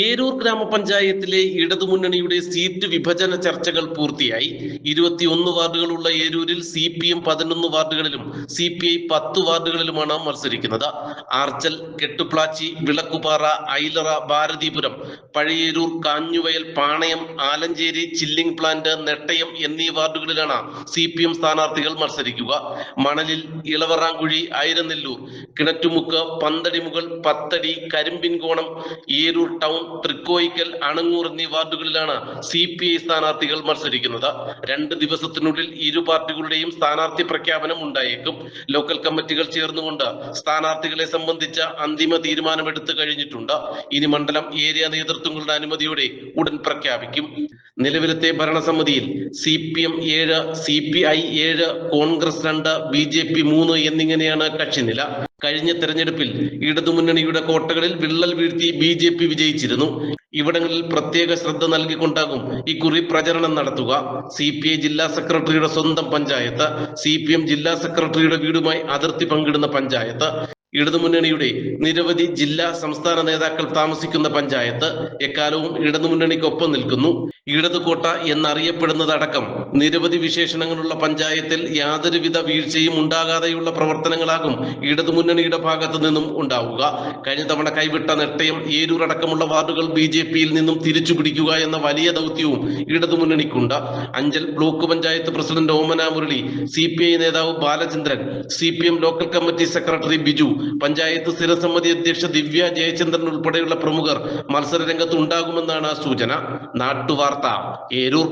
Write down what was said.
ഏരൂർ ഗ്രാമപഞ്ചായത്തിലെ ഇടതുമുന്നണിയുടെ സീറ്റ് വിഭജന ചർച്ചകൾ പൂർത്തിയായി. ഇരുപത്തിയൊന്ന് വാർഡുകളുള്ള ഏരൂരിൽ സി പി എം പതിനൊന്ന് വാർഡുകളിലും സി പി ഐ പത്ത് വാർഡുകളിലുമാണ് മത്സരിക്കുന്നത്. ആർച്ചൽ കെട്ടുപ്ലാച്ചി വിളക്കുപാറ ഐലറ ഭാരതീപുരം പഴയേരൂർ കാഞ്ഞുവയൽ പാണയം ആലഞ്ചേരി ചില്ലിംഗ് പ്ലാന്റ് നെട്ടയം എന്നീ വാർഡുകളിലാണ് സി പി എം സ്ഥാനാർത്ഥികൾ മത്സരിക്കുക. മണലിൽ ഇളവറാങ്കുഴി ഐരനെല്ലൂർ കിണറ്റുമുക്ക് പന്തടിമുകൾ പത്തടി കരിമ്പിൻകോണം ഏരൂർ ടൗൺ തൃക്കോയിക്കൽ അണങ്ങൂർ എന്നീ വാർഡുകളിലാണ് സി പി ഐ സ്ഥാനാർത്ഥികൾ മത്സരിക്കുന്നത്. രണ്ട് ദിവസത്തിനുള്ളിൽ ഇരു പാർട്ടികളുടെയും സ്ഥാനാർത്ഥി പ്രഖ്യാപനം ഉണ്ടായേക്കും. ലോക്കൽ കമ്മിറ്റികൾ ചേർന്നുകൊണ്ട് സ്ഥാനാർത്ഥികളെ സംബന്ധിച്ച അന്തിമ തീരുമാനമെടുത്തു കഴിഞ്ഞിട്ടുണ്ട്. ഇനി മണ്ഡലം ഏരിയ നേതൃത്വങ്ങളുടെ അനുമതിയോടെ ഉടൻ പ്രഖ്യാപിക്കും. നിലവിലത്തെ ഭരണസമിതിയിൽ സി പി എം ഏഴ് സി പി ഐ ഏഴ് കോൺഗ്രസ് രണ്ട് ബി ജെ പി മൂന്ന് എന്നിങ്ങനെയാണ് കക്ഷിനില. കഴിഞ്ഞ തെരഞ്ഞെടുപ്പിൽ ഇടതുമുന്നണിയുടെ കോട്ടകളിൽ വിള്ളൽ വീഴ്ത്തി ബി ജെ പി വിജയിച്ചിരുന്നു. ഇവിടങ്ങളിൽ പ്രത്യേക ശ്രദ്ധ നൽകിക്കൊണ്ടാകും ഇക്കുറി പ്രചരണം നടത്തുക. സി പി ഐ ജില്ലാ സെക്രട്ടറിയുടെ സ്വന്തം പഞ്ചായത്ത് സി പി എം ജില്ലാ സെക്രട്ടറിയുടെ വീടുമായി അതിർത്തി പങ്കിടുന്ന പഞ്ചായത്ത് ഇടതുമുന്നണിയുടെ നിരവധി ജില്ലാ സംസ്ഥാന നേതാക്കൾ താമസിക്കുന്ന പഞ്ചായത്ത് എക്കാലവും ഇടതുമുന്നണിക്കൊപ്പം നിൽക്കുന്നു. ഇടതുകോട്ട എന്നറിയപ്പെടുന്നതടക്കം നിരവധി വിശേഷണങ്ങളുള്ള പഞ്ചായത്തിൽ യാതൊരുവിധ വീഴ്ചയും ഉണ്ടാകാതെയുള്ള പ്രവർത്തനങ്ങളാകും ഇടതുമുന്നണിയുടെ ഭാഗത്തു നിന്നും ഉണ്ടാവുക. കഴിഞ്ഞ തവണ കൈവിട്ട നെട്ടയം ഏരൂരടക്കമുള്ള വാർഡുകൾ ബി ജെ പിയിൽ നിന്നും തിരിച്ചു പിടിക്കുക എന്ന വലിയ ദൗത്യവും ഇടതുമുന്നണിക്കുണ്ട്. Anchal block panchayat president Omana Murali C നേതാവ് Balachandran C local committee secretary Biju panchayat സ്ഥിരസമിതി അധ്യക്ഷ ദിവ്യ ജയചന്ദ്രൻ ഉൾപ്പെടെയുള്ള പ്രമുഖർ മത്സര രംഗത്ത് ഉണ്ടാകുമെന്നാണ് സൂചന. നാട്ടുവാർത്ത ഏരൂർ.